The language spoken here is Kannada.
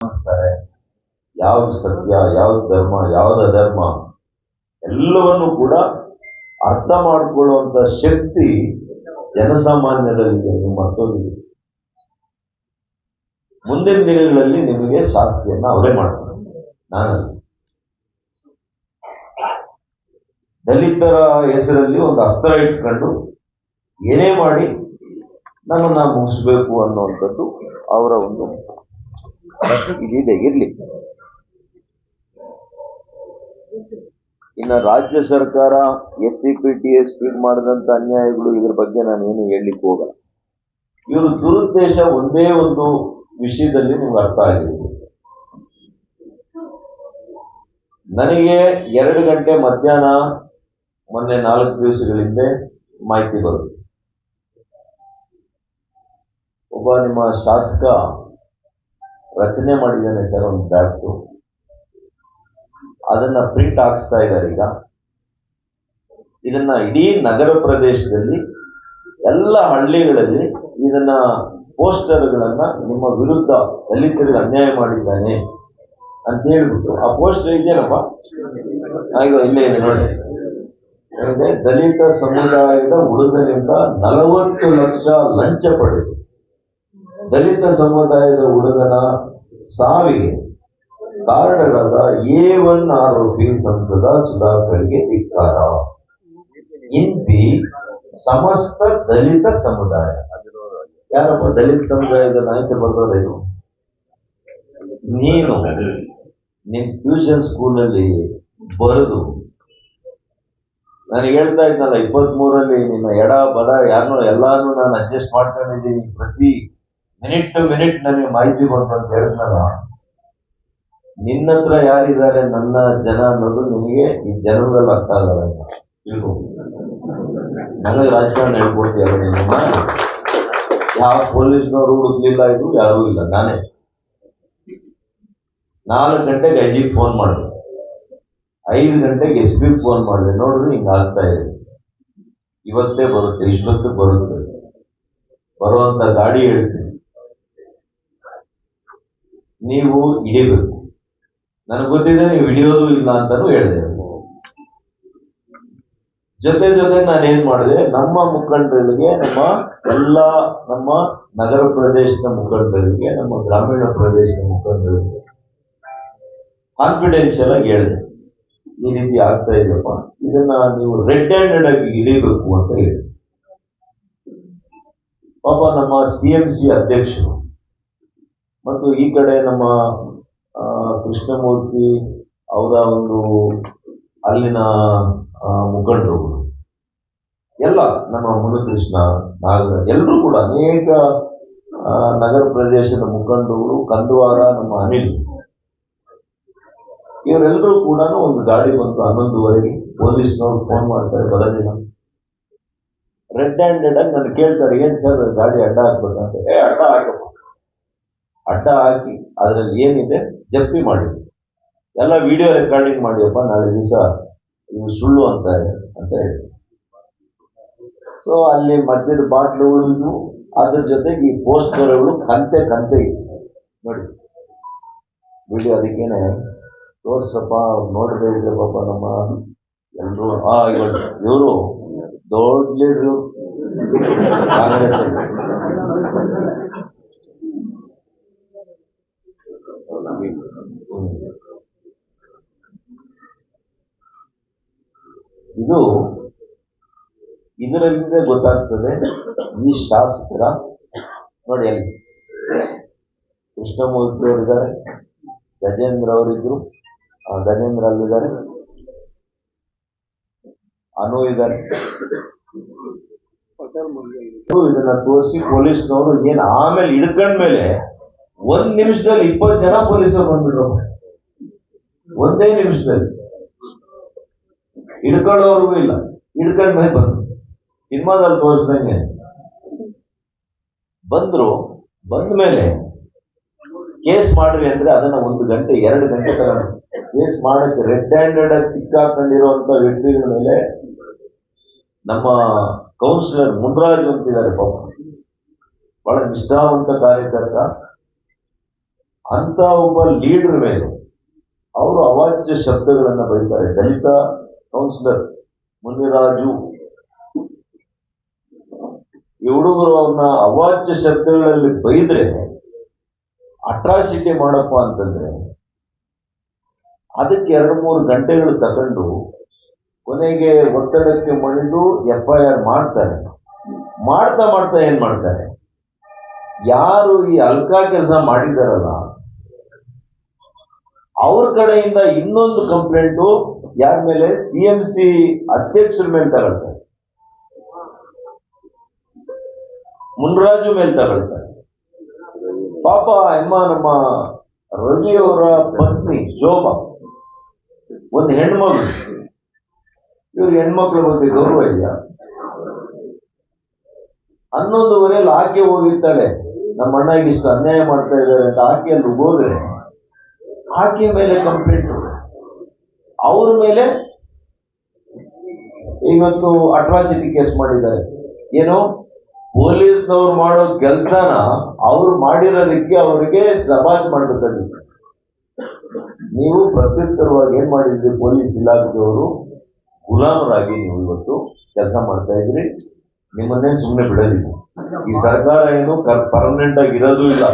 ಅನಿಸ್ತಾರೆ ಯಾವ್ದು ಸತ್ಯ, ಯಾವ್ದು ಧರ್ಮ, ಯಾವ್ದು ಅಧರ್ಮ, ಎಲ್ಲವನ್ನು ಕೂಡ ಅರ್ಥ ಮಾಡಿಕೊಳ್ಳುವಂತ ಶಕ್ತಿ ಜನಸಾಮಾನ್ಯರಲ್ಲಿ ನಿಮ್ಮ ಮುಂದಿನ ದಿನಗಳಲ್ಲಿ ನಿಮಗೆ ಶಾಸ್ತ್ರಿಯನ್ನು ಅವರೇ ಮಾಡ್ತಾರೆ. ನಾನು ದಲಿತರ ಹೆಸರಲ್ಲಿ ಒಂದು ಅಸ್ತ್ರ ಇಟ್ಕೊಂಡು ಏನೇ ಮಾಡಿ ನಮ್ಮನ್ನ ಮುಗಿಸ್ಬೇಕು ಅನ್ನುವಂಥದ್ದು ಅವರ ಒಂದು ಇದಿದೆ ಇರಲಿ. ಇನ್ನು ರಾಜ್ಯ ಸರ್ಕಾರ, S C P T S P ಮಾಡಿದಂತ ಅನ್ಯಾಯಗಳು ಇದ್ರ ಬಗ್ಗೆ ನಾನು ಏನು ಹೇಳಲಿಕ್ಕೆ ಹೋಗಲ್ಲ. ಇವರು ದುರುದ್ದೇಶ ಒಂದೇ ಒಂದು ವಿಷಯದಲ್ಲಿ ನಿಮ್ಗೆ ಅರ್ಥ ಆಗಿರ್ಬೋದು ನನಗೆ ಎರಡು ಗಂಟೆ ಮಧ್ಯಾಹ್ನ ಮೊನ್ನೆ ನಾಲ್ಕು ದಿವಸಗಳಿಂದ ಮಾಹಿತಿ ಬರುತ್ತೆ. ಒಬ್ಬ ನಿಮ್ಮ ಶಾಸಕ ರಚನೆ ಮಾಡಿದ್ದಾನೆ ಸರ್ ಒಂದು ಡ್ರಾಫ್ಟು. ಅದನ್ನ ಪ್ರಿಂಟ್ ಹಾಕ್ಸ್ತಾ ಇದ್ದಾರೆ ಈಗ. ಇದನ್ನ ಇಡೀ ನಗರ ಪ್ರದೇಶದಲ್ಲಿ ಎಲ್ಲ ಹಳ್ಳಿಗಳಲ್ಲಿ ಇದನ್ನ ಪೋಸ್ಟರ್ಗಳನ್ನ ನಿಮ್ಮ ವಿರುದ್ಧ ದಲಿತರಿಗೆ ಅನ್ಯಾಯ ಮಾಡಿದ್ದಾನೆ ಅಂತ ಹೇಳ್ಬಿಟ್ಟು, ಆ ಪೋಸ್ಟರ್ ಇದೆಯಲ್ಲಪ್ಪ ಈಗ ಇಲ್ಲೇ ಇದೆ ನೋಡಿ. ದಲಿತ ಸಮುದಾಯದ ಹುಡುಗರಿಂದ ನಲವತ್ತು ಲಕ್ಷ ಲಂಚ ಪಡೆದು. ದಲಿತ ಸಮುದಾಯದ ಹುಡುಗನ ಸಾವಿಗೆ ಕಾರಣಗಳಾದ ಎ ಒನ್ ಆರೋಪಿ ಸಂಸದ ಸುಧಾಕರ್ಗೆ ಧಿಕ್ಕಾರ. ಇಂತಿ ಸಮಸ್ತ ದಲಿತ ಸಮುದಾಯ. ಯಾರಪ್ಪ ದಲಿತ ಸಮುದಾಯದ ನಾಯಕ ಬರ್ದೋದೇನು ನೀನು ನಿನ್ ಟ್ಯೂಷನ್ ಸ್ಕೂಲಲ್ಲಿ ಬರೆದು, ನಾನು ಹೇಳ್ತಾ ಇದ್ನಲ್ಲ ಇಪ್ಪತ್ತ್ ಮೂರಲ್ಲಿ ನಿನ್ನ ಎಡ ಬಡ ಯಾರನ್ನೂ ಎಲ್ಲಾನು ನಾನು ಅಡ್ಜಸ್ಟ್ ಮಾಡ್ಕೊಂಡಿದ್ದೀನಿ ಪ್ರತಿ ಮಿನಿಟ್ ಟು ಮಿನಿಟ್ ನನಗೆ ಮಾಹಿತಿ ಕೊಟ್ಟು ಅಂತ ಹೇಳ್ತಾರ. ನಿನ್ನ ಹತ್ರ ಯಾರಿದ್ದಾರೆ, ನನ್ನ ಜನ ಅನ್ನೋದು ನಿನಗೆ ಈ ಜನರಲ್ಲಿ ಅರ್ಥ ಆಗಲ್ಲ. ತಿಳ್ಕೊ. ನನಗೆ ರಾಜಕಾರಣ ಹೇಳ್ಕೊಡ್ತೀಯಲ್ಲ ನಿಮ್ಮ ಯಾವ ಪೊಲೀಸ್ನವರು ಹುಡುಕ್ಲಿಲ್ಲ ಇದು? ಯಾರೂ ಇಲ್ಲ. ನಾನೇ. ನಾಲ್ಕು ಗಂಟೆಗೆ ಐಜಿಗೆ ಫೋನ್ ಮಾಡಿದೆ. ಐದು ಗಂಟೆಗೆ ಎಸ್ ಪಿ ಫೋನ್ ಮಾಡಿದೆ. ನೋಡಿದ್ರೆ ಹಿಂಗೆ ಆಗ್ತಾ ಇದೆ. ಇವತ್ತೇ ಬರುತ್ತೆ, ಇಷ್ಟೊತ್ತು ಬರುತ್ತೆ. ಬರುವಂತ ಗಾಡಿ ಹೇಳ್ತೀನಿ. ನೀವು ಹಿಡಿಬೇಕು ನನಗೆ ಗೊತ್ತಿದೆ ನೀವು ಹಿಡಿಯೋದು ಇಲ್ಲ ಅಂತಾನು ಹೇಳಿದೆ. ಜೊತೆ ಜೊತೆ ನಾನು ಏನ್ ಮಾಡಿದೆ, ನಮ್ಮ ಮುಖಂಡರಿಗೆ, ನಮ್ಮ ಎಲ್ಲ ನಮ್ಮ ನಗರ ಪ್ರದೇಶದ ಮುಖಂಡರಿಗೆ, ನಮ್ಮ ಗ್ರಾಮೀಣ ಪ್ರದೇಶದ ಮುಖಂಡರಿಗೆ ಕಾನ್ಫಿಡೆನ್ಷಿಯಲ್ ಆಗಿ ಹೇಳಿದೆ. ಈ ರೀತಿ ಆಗ್ತಾ ಇದೆಯಪ್ಪ. ಇದನ್ನ ನೀವು ರೆಡ್ ಹ್ಯಾಂಡೆಡ್ ಆಗಿ ಹಿಡಿಬೇಕು ಅಂತ ಹೇಳಿ ಪಾಪ ನಮ್ಮ ಸಿ ಎಂ ಸಿ ಅಧ್ಯಕ್ಷರು ಮತ್ತು ಈ ಕಡೆ ನಮ್ಮ ಕೃಷ್ಣಮೂರ್ತಿ ಅವರ ಒಂದು ಅಲ್ಲಿನ ಮುಖಂಡರು. ಎಲ್ಲ ನಮ್ಮ ಮುನಿಕೃಷ್ಣ, ನಾಗರ ಎಲ್ಲರೂ ಕೂಡ ಅನೇಕ ನಗರ ಪ್ರದೇಶದ ಮುಖಂಡರು, ಕಂದುವಾರ, ನಮ್ಮ ಅನಿಲ್. ಇವರೆಲ್ಲರೂ ಕೂಡ ಒಂದು ಗಾಡಿ ಬಂತು ಹನ್ನೊಂದುವರೆಗೆ. ಪೊಲೀಸ್ನವ್ರು ಫೋನ್ ಮಾಡ್ತಾರೆ ಬರೋದಿಲ್ಲ. ರೆಡ್ ಹ್ಯಾಂಡೆಡ್ ಆಗಿ ನಾನು ಕೇಳ್ತಾರೆ, ಏನ್ ಸರ್, ಗಾಡಿ ಅಡ್ಡ ಹಾಕ್ಬೇಕಂತ ಏ, ಅಡ್ಡ ಹಾಕಪ್ಪ ಅಡ್ಡ ಹಾಕಿ ಅದರಲ್ಲಿ ಏನಿದೆ ಜಪ್ಪಿ ಮಾಡಿ. ಎಲ್ಲ ವಿಡಿಯೋ ರೆಕಾರ್ಡಿಂಗ್ ಮಾಡಿಯಪ್ಪ, ನಾಳೆ ದಿವಸ ಇವು ಸುಳ್ಳು ಅಂತಾರೆ ಅಂತ ಹೇಳಿ. ಸೊ ಅಲ್ಲಿ ಮದ್ಯದ ಬಾಟ್ಲುಗಳು ಇದ್ವು. ಅದ್ರ ಜೊತೆಗೆ ಈ ಪೋಸ್ಟರ್ಗಳು ಕಂತೆ ಕಂತೆ ಇತ್ತು. ನೋಡಿ. ವಿಡಿಯೋ ಅದಕ್ಕೇನೆ ತೋರ್ಸಪ್ಪ ಇದ್ರೆ ಪಾಪ ನಮ್ಮ ಎಲ್ಲರೂ ಆ, ಇವರು ದೊಡ್ಡ ಲೀಡ್ರು ಕಾಂಗ್ರೆಸ್ ಅಲ್ಲಿ. ಹ್ಮ್. ಇದು ಇದರಿಂದ ಗೊತ್ತಾಗ್ತದೆ, ಈ ಶಾಸಕರ ನೋಡಿ ಅಲ್ಲಿ. ಕೃಷ್ಣಮೂರ್ತಿ ಅವರಿದ್ದಾರೆ, ಗಜೇಂದ್ರ ಅವರಿದ್ರು ಗಜೇಂದ್ರ ಅಲ್ಲಿದ್ದಾರೆ. ಅನು ಇದ್ದಾರೆ. ಇದನ್ನ ತೋರಿಸಿ ಪೊಲೀಸ್ನವರು ಏನ್ ಆಮೇಲೆ ಹಿಡ್ಕೊಂಡ್ಮೇಲೆ ಒಂದ್ ನಿಮಿಷದಲ್ಲಿ ಇಪ್ಪತ್ತು ಜನ ಪೊಲೀಸರು ಬಂದ್ಬಿಟ್ರು ಒಂದೇ ನಿಮಿಷದಲ್ಲಿ. ಹಿಡ್ಕೊಳ್ಳೋರ್ಗೂ ಇಲ್ಲ. ಹಿಡ್ಕೊಂಡ್ಮೇಲೆ ಬಂದ್ರು. ಸಿನಿಮಾದಲ್ಲಿ ತೋರಿಸ್ದಂಗೆ ಬಂದ್ರು, ಬಂದ ಮೇಲೆ ಕೇಸ್ ಮಾಡ್ರಿ ಅಂದ್ರೆ ಅದನ್ನ ಒಂದು ಗಂಟೆ, ಎರಡು ಗಂಟೆ ತರ ಕೇಸ್ ಮಾಡಕ್ಕೆ ರೆಡ್ ಹ್ಯಾಂಡೆಡ್ ಆಗಿ ಸಿಕ್ಕಾಕೊಂಡಿರುವಂತ ವ್ಯಕ್ತಿಗಳ ಮೇಲೆ ನಮ್ಮ ಕೌನ್ಸಿಲರ್ ಮುನ್ರಾಜ್ ಅಂತಿದ್ದಾರೆ ಪಾಪ. ಬಹಳ ನಿಷ್ಠಾವಂತ ಕಾರ್ಯಕರ್ತ. ಅಂತ ಒಬ್ಬ ಲೀಡರ್ ಮೇಲೆ ಅವರು ಅವಾಚ್ಯ ಶಬ್ದಗಳನ್ನ ಬರೀತಾರೆ. ದಲಿತ ಕೌನ್ಸಿಲರ್ ಮುನಿರಾಜು. ಹುಡುಗರು ಅವ್ರನ್ನ ಅವಾಚ್ಯ ಶಬ್ದಗಳಲ್ಲಿ ಬೈದ್ರೆ ಅಟ್ರಾಸಿಟಿ ಮಾಡಪ್ಪ ಅಂತಂದ್ರೆ, ಅದಕ್ಕೆ ಎರಡು ಮೂರು ಗಂಟೆಗಳು ತಗೊಂಡು ಕೊನೆಗೆ ಒತ್ತಡಕ್ಕೆ ಮಣಿದು ಎಫ್ ಐ ಆರ್ ಮಾಡ್ತಾರೆ. ಮಾಡ್ತಾ ಮಾಡ್ತಾ ಏನ್ ಮಾಡ್ತಾರೆ? ಯಾರು ಈ ಅಲ್ಕಾ ಕೆಲಸ ಮಾಡಿದಾರಲ್ಲ, ಅವ್ರ ಕಡೆಯಿಂದ ಇನ್ನೊಂದು ಕಂಪ್ಲೇಂಟು ಯಾರ ಮೇಲೆ? ಸಿ ಎಂ ಸಿ ಅಧ್ಯಕ್ಷರ ಮೇಲೆ ತಗೊಳ್ತಾರೆ ಮುನ್ರಾಜು ಮೇಲೆ ತಗೊಳ್ತಾರೆ. ಪಾಪ ಎಮ್ಮ ನಮ್ಮ ರವಿಯವರ ಪತ್ನಿ ಜೋಬ ಒಂದು ಹೆಣ್ಮಗಳು. ಇವ್ರಿಗೆ ಹೆಣ್ಮಕ್ಳ ಬಗ್ಗೆ ಗೌರವ ಇಲ್ಲ. ಹನ್ನೊಂದುವರೆಯಲ್ಲಿ ಆಕೆ ಹೋಗಿರ್ತಾಳೆ. ನಮ್ಮ ಅಣ್ಣಗೆ ಇಷ್ಟು ಅನ್ಯಾಯ ಮಾಡ್ತಾ ಇದ್ದಾರೆ ಅಂತ ಆಕೆ ಹೋದ್ರೆ, ಆಕೆ ಮೇಲೆ ಕಂಪ್ಲೇಂಟ್ ಅವ್ರ ಮೇಲೆ ಇವತ್ತು ಅಟ್ರಾಸಿಟಿ ಕೇಸ್ ಮಾಡಿದ್ದಾರೆ. ಏನು ಪೊಲೀಸ್ನವ್ರು ಮಾಡೋ ಕೆಲಸನ ಅವ್ರು ಮಾಡಿರೋದಕ್ಕೆ ಅವರಿಗೆ ಸಮಾಜ್ ಮಾಡಬೇಕಾಗಿತ್ತು. ನೀವು ಪ್ರತ್ಯುತ್ತರವಾಗಿ ಏನ್ ಮಾಡಿದ್ರಿ? ಪೊಲೀಸ್ ಇಲಾಖೆಯವರು ಗುಲಾಮರಾಗಿ ನೀವು ಇವತ್ತು ಕೆಲಸ ಮಾಡ್ತಾ ಇದ್ರಿ. ನಿಮ್ಮನ್ನೇ ಸುಮ್ಮನೆ ಬಿಡಲಿಲ್ಲ. ಈ ಸರ್ಕಾರ ಏನು ಪರ್ಮನೆಂಟ್ ಆಗಿ ಇರೋದು ಇಲ್ಲ.